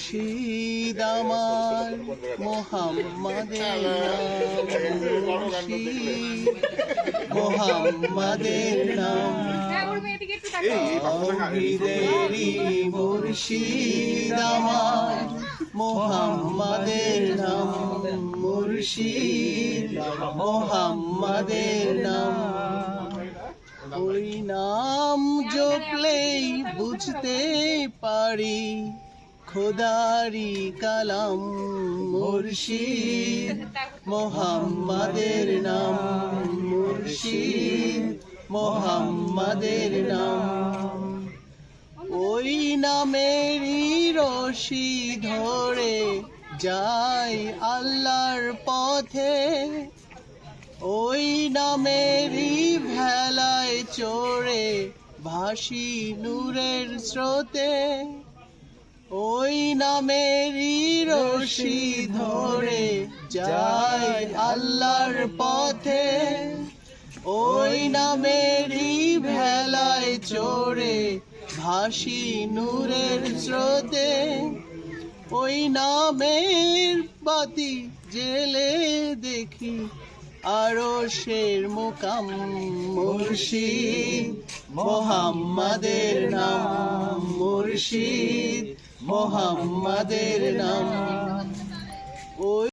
মুর্শিদ আমার মোহাম্মদের মোহাম্মদের নাম। তৌহিদেরই মুর্শিদ মোহাম্মদের নাম। মুর্শিদ মোহাম্মদের নাম। ওই নাম জপলেই বুঝতে পারি। খোদারি কালাম মুর্শিদ, মোহাম্মদের নাম মুর্শিদ, মোহাম্মদের নাম। ওই নামেরই রশি ধরে যাই আল্লাহর পথে। ওই নামেরই ভেলায় চড়ে ভাসি নূরের স্রোতে। ওই নামেরই রশি ধরে যাই আল্লাহর পথে। ওই নামেরই ভেলায় চড়ে ভাসি নূরের স্রোতে। ওই নামের বাতি জেলে দেখি আরও শের মোকাম মুর্শিদ। মোহাম্মদের নাম মুর্শিদ মোহাম্মদের নাম।